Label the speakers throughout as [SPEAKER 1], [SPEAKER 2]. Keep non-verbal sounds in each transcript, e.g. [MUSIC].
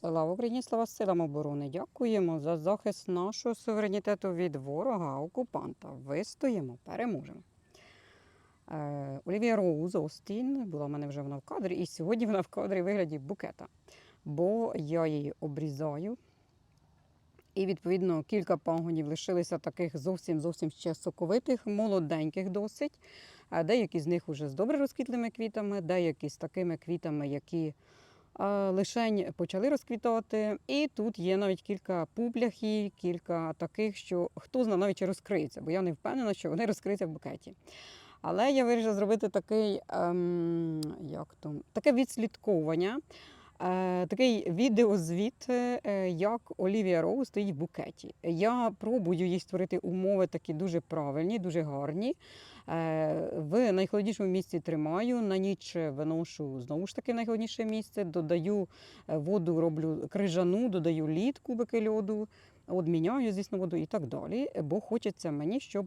[SPEAKER 1] Слава Україні, слава силам оборони. Дякуємо за захист нашого суверенітету від ворога, окупанта. Вистоїмо, переможемо. Е, Олівія Роуз Остін була в мене вже вона в кадрі, і сьогодні вона в кадрі в вигляді букета. Бо я її обрізаю. І, відповідно, кілька пагонів лишилися таких зовсім зовсім ще соковитих, молоденьких досить. Деякі з них вже з добре розквітлими квітами, деякі з такими квітами, які лишень почали розквітати. І тут є навіть кілька пупляхів, кілька таких, що хто знає навіть чи розкриється, бо я не впевнена, що вони розкриються в букеті. Але я вирішила зробити такий, ем, як то, таке відслідковування. Е, Такий відеозвіт, е, як Олівія Роу стоїть в букеті. Я пробую їй створити умови такі дуже правильні, дуже гарні. Е, В найхолоднішому місці тримаю, на ніч виношу знову ж таки найхолодніше місце, додаю воду, роблю крижану, додаю лід, кубики льоду, одміняю, звісно, воду і так далі. Бо хочеться мені, щоб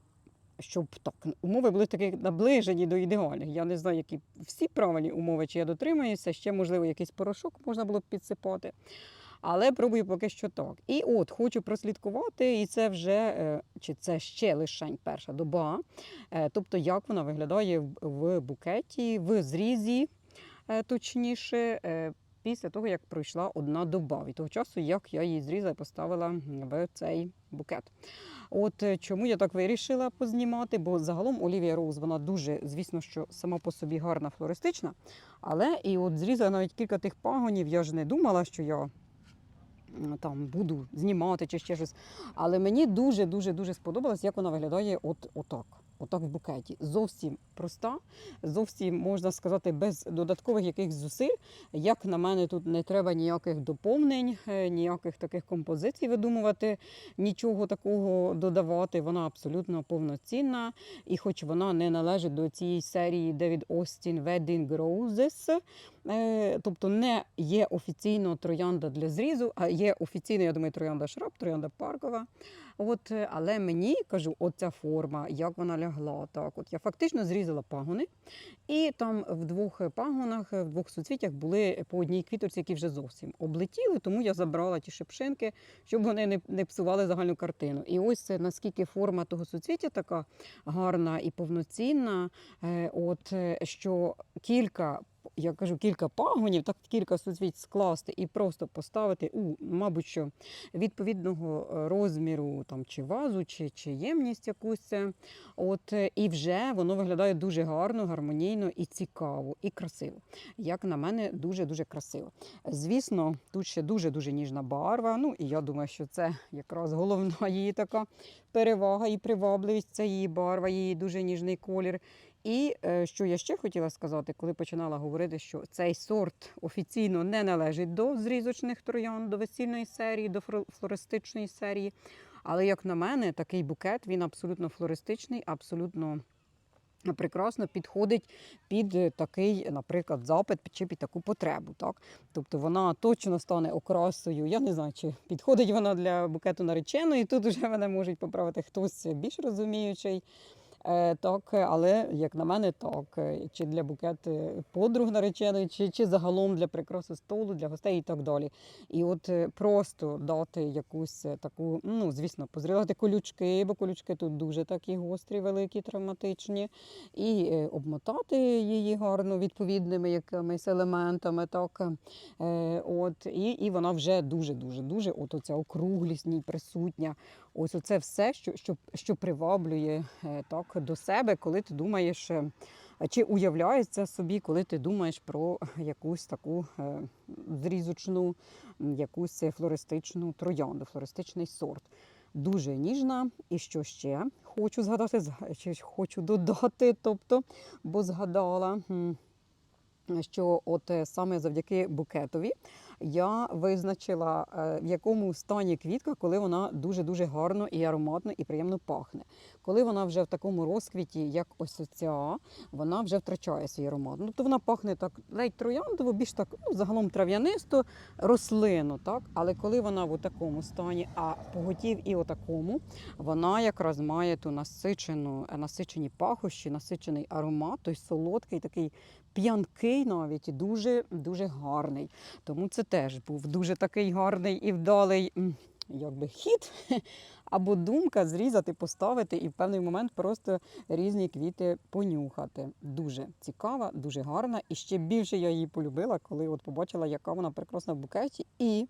[SPEAKER 1] щоб так умови були такі наближені до ідеальних. Я не знаю, які всі правильні умови, чи я дотримуюся. Ще, можливо, якийсь порошок можна було б підсипати. Але пробую поки що так. І от хочу прослідкувати, і це вже е, чи це ще лишень перша доба. Е, Тобто, як вона виглядає в- в букеті, в зрізі, е, точніше. Після того, як пройшла одна доба від того часу, як я її зрізала і поставила в цей букет. От е, чому я так вирішила познімати, бо загалом Олівія Роуз вона дуже, звісно, що сама по собі гарна флористична. Але і от зрізала навіть кілька тих пагонів, я ж не думала, що я там буду знімати чи ще щось. Але мені дуже дуже дуже сподобалось, як вона виглядає от отак. Отак в букеті. Зовсім проста, зовсім можна сказати, без додаткових якихось зусиль. Як на мене, тут не треба ніяких доповнень, е, ніяких таких композицій видумувати, нічого такого додавати. Вона абсолютно повноцінна. І хоч вона не належить до цієї серії Девід Остін Wedding Roses, тобто не є офіційно троянда для зрізу, а є офіційно, я думаю, троянда шраб, троянда паркова. От, е, але мені кажу, оця форма, як вона лягла, так от я фактично зрізала пагони, і там в двох пагонах, в двох суцвітях були по одній квіточці, які вже зовсім облетіли, тому я забрала ті шипшинки, щоб вони не, не псували загальну картину. І ось е, наскільки форма того суцвіття така гарна і повноцінна, е, от е, що кілька. Я кажу кілька пагонів, так кілька суцвіть скласти і просто поставити у, мабуть, що відповідного е, розміру там чи вазу, чи, чи ємність якусь. От е, і вже воно виглядає дуже гарно, гармонійно і цікаво, і красиво. Як на мене, дуже дуже красиво. Звісно, тут ще дуже дуже ніжна барва. Ну і я думаю, що це якраз головна її така перевага і привабливість. Це її барва, її дуже ніжний колір. І е, що я ще хотіла сказати, коли починала говорити, що цей сорт офіційно не належить до зрізочних троян, до весільної серії, до флористичної серії. Але як на мене, такий букет він абсолютно флористичний, абсолютно прекрасно підходить під е, такий, наприклад, запит чи під таку потребу. Так? Тобто вона точно стане окрасою. Я не знаю, чи підходить вона для букету нареченої. Тут вже мене можуть поправити хтось більш розуміючий. Е, Так, але як на мене, так. Е, Чи для букету подруг нареченої, чи, чи загалом для прикраси столу, для гостей і так далі. І от е, просто дати якусь таку, ну звісно, позрізати колючки, бо колючки тут дуже такі гострі, великі, травматичні, і обмотати її гарно відповідними якимись елементами. Так, от, і, і вона вже дуже, дуже, дуже, от оця округлість присутня. Ось оце все, що, що, що приваблює е, так, до себе, коли ти думаєш, е, чи уявляється собі, коли ти думаєш про якусь таку е, зрізочну, якусь флористичну троянду, флористичний сорт. Дуже ніжна. І що ще хочу згадати, чи хочу додати, тобто, бо згадала. Що от е, саме завдяки букетові я визначила, е, в якому стані квітка, коли вона дуже-дуже гарно і ароматно і приємно пахне. Коли вона вже в такому розквіті, як ось оця, вона вже втрачає свій аромат. Тобто вона пахне так ледь трояндово, більш так ну, загалом трав'янисто, рослину, так? Але коли вона в такому стані, а поготів і отакому, вона якраз має ту насичену, насичені пахощі, насичений аромат, той солодкий, такий п'янкий навіть і дуже дуже гарний. Тому це теж був дуже такий гарний і вдалий якби, хід [LAUGHS] або думка зрізати, поставити і в певний момент просто різні квіти понюхати. Дуже цікава, дуже гарна. І ще більше я її полюбила, коли от побачила, яка вона прекрасна в букеті. І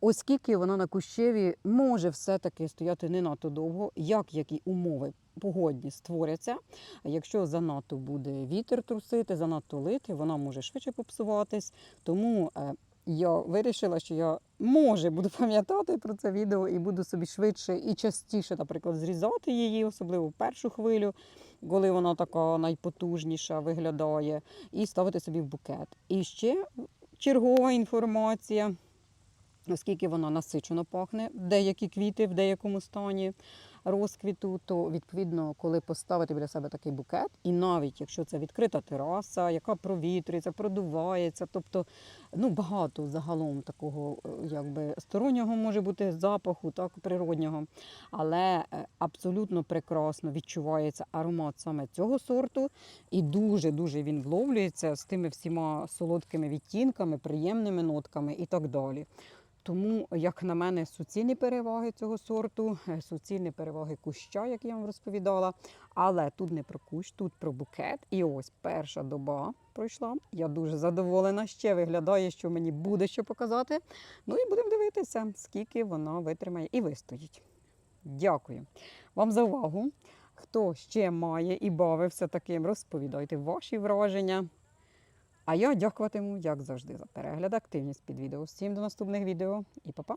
[SPEAKER 1] оскільки вона на кущеві може все-таки стояти не надто довго, як які умови погодні створяться. Якщо занадто буде вітер трусити, занадто лити, вона може швидше попсуватись. Тому е, я вирішила, що я може буду [LAUGHS] пам'ятати про це відео і буду собі швидше і частіше, наприклад, зрізати її, особливо в першу хвилю, коли вона така найпотужніша виглядає, і ставити собі в букет. І ще чергова інформація. Оскільки вона насичено пахне, деякі квіти в деякому стані розквіту, то відповідно, коли поставити біля себе такий букет, і навіть якщо це відкрита тераса, яка провітрюється, продувається, тобто ну багато загалом такого е, якби стороннього може бути запаху, так природнього, але е, абсолютно прекрасно відчувається аромат саме цього сорту, і дуже дуже він вловлюється з тими всіма солодкими відтінками, приємними нотками і так далі. Тому, як на мене, суцільні переваги цього сорту, е, суцільні переваги куща, як я вам розповідала. Але тут не про кущ, тут про букет. І ось перша доба пройшла. Я дуже задоволена. Ще виглядає, що мені буде що показати. Ну і будемо дивитися, скільки вона витримає і вистоїть. Дякую вам за увагу. Хто ще має і бавився таким, розповідайте ваші враження. А я дякуватиму, як завжди, за перегляд, активність під відео. Всім до наступних відео і па-па!